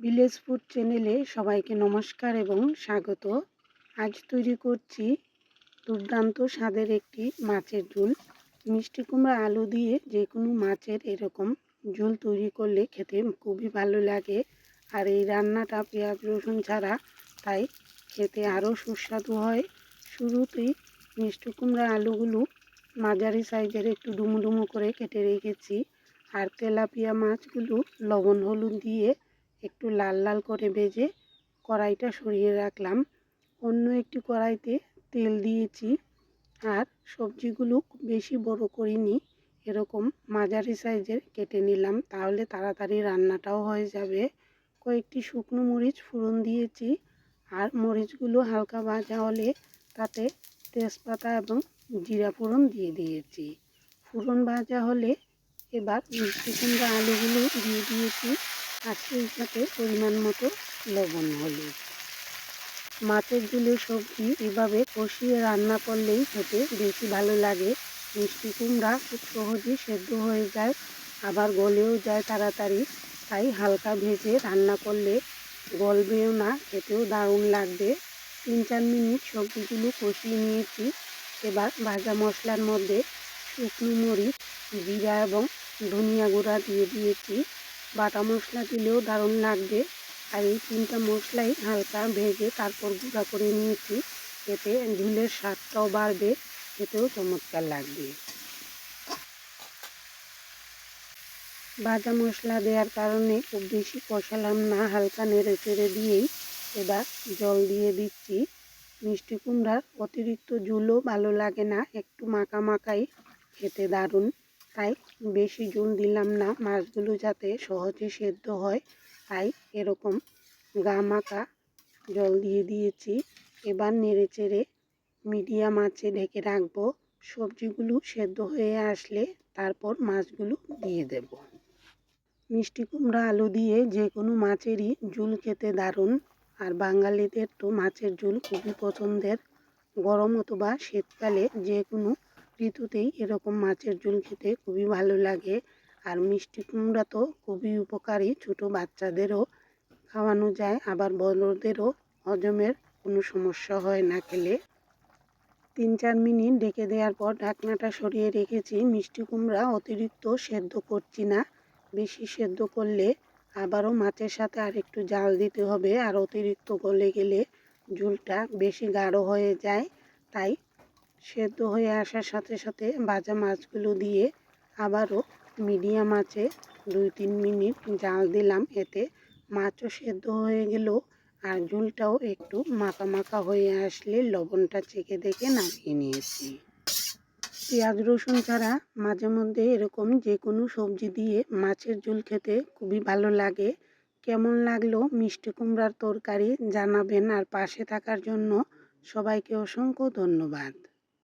Village food চ্যানেলে সবাইকে নমস্কার এবং স্বাগত। আজ তৈরি করছি দুর্দান্ত স্বাদের একটি মাছের ঝোল। মিষ্টি কুমড়া আলু দিয়ে যে কোনো মাছের এরকম ঝোল তৈরি করলে খেতে খুবই ভালো লাগে। আর এই রান্নাটা পেঁয়াজ, রসুন ছাড়া তাই খেতে আরও সুস্বাদু হয়। শুরুতেই মিষ্টি কুমড়া আলুগুলো মাঝারি সাইজের একটু ডুমু করে কেটে রেখেছি। আর তেলাপিয়া মাছগুলো লবণ, হলুদ দিয়ে একটু লাল লাল করে ভেজে কড়াইটা সরিয়ে রাখলাম। অন্য একটি কড়াইতে তেল দিয়েছি আর সবজিগুলো বেশি বড় করিনি, এরকম মাঝারি সাইজের কেটে নিলাম, তাহলে তাড়াতাড়ি রান্নাটাও হয়ে যাবে। কয়েকটি শুকনো মরিচ ফোড়ন দিয়েছি আর মরিচগুলো হালকা ভাজা হলে তাতে তেজপাতা এবং জিরা ফোড়ন দিয়ে দিয়েছি। ফোড়ন ভাজা হলে এবার মিষ্টি কুমড়া আলুগুলো দিয়ে দিয়েছি। আর সেই সাথে পরিমাণ মতো লবণ, হলুদ। মাছের ঝুলের সবজি এভাবে কষিয়ে রান্না করলেই খেতে বেশি ভালো লাগে। মিষ্টি কুমড়া খুব সহজেই সেদ্ধ হয়ে যায়, আবার গলেও যায় তাড়াতাড়ি। তাই হালকা ভেজে রান্না করলে গলবেও না, খেতেও দারুণ লাগবে। তিন চার মিনিট সবজিগুলো কষিয়ে নিয়েছি। এবার ভাজা মশলার মধ্যে শুকনো মরিচ, জিরা এবং ধনিয়া গুঁড়া দিয়ে দিয়েছি। বাটা মশলা দিলেও দারুণ লাগবে। আর এই তিনটা মশলাই হালকা ভেজে তারপর গুঁড়া করে নিয়েছি। এতে ঝুলের স্বাদটাও বাড়বে, খেতেও চমৎকার লাগবে। ভাজা মশলা দেওয়ার কারণে খুব বেশি কষালাম না, হালকা নেড়ে চেড়ে দিয়েই এবার জল দিয়ে দিচ্ছি। মিষ্টি কুমড়ার অতিরিক্ত ঝুলও ভালো লাগে না, একটু মাখা মাখাই খেতে দারুণ। তাই বেশি জল দিলাম না, মাছগুলো যাতে সহজে সেদ্ধ হয়। তাই এরকম গা মাখা জল দিয়ে দিয়েছি। এবার নেড়ে চেড়ে মিডিয়াম আঁচে ঢেকে রাখব। সবজিগুলো সেদ্ধ হয়ে আসলে তারপর মাছগুলো দিয়ে দেব। মিষ্টি কুমড়া, আলু দিয়ে যে কোনো মাছেরই ঝুল খেতে দারুণ। আর বাঙালিদের তো মাছের ঝোল খুবই পছন্দের। গরম অথবা শীতকালে যে কোনো ঋতুতেই এরকম মাছের ঝোল খেতে খুবই ভালো লাগে। আর মিষ্টি কুমড়া তো খুবই উপকারী। ছোটো বাচ্চাদেরও খাওয়ানো যায়, আবার বড়দেরও হজমের কোনো সমস্যা হয় না খেলে। তিন চার মিনিট ডেকে দেওয়ার পর ঢাকনাটা সরিয়ে রেখেছি। মিষ্টি কুমড়া অতিরিক্ত সেদ্ধ করছি না, বেশি সেদ্ধ করলে আবারও মাছের সাথে আর একটু জাল দিতে হবে। আর অতিরিক্ত গলে গেলে ঝোলটা বেশি গাঢ় হয়ে যায়, তাই সেদ্ধ হয়ে আসার সাথে সাথে ভাজা মাছগুলো দিয়ে আবারও মিডিয়াম আঁচে দুই তিন মিনিট জাল দিলাম। এতে মাছও সেদ্ধ হয়ে গেল আর ঝোলটাও একটু মাখা মাখা হয়ে আসলে লবণটা চেখে দেখে নামিয়ে নিয়েছি। পেঁয়াজ, রসুন ছাড়া মাঝে মধ্যে এরকম যে কোনো সবজি দিয়ে মাছের ঝোল খেতে খুবই ভালো লাগে। কেমন লাগল মিষ্টি কুমড়ার তরকারি জানাবেন আর পাশে থাকার জন্য সবাইকে অসংখ্য ধন্যবাদ।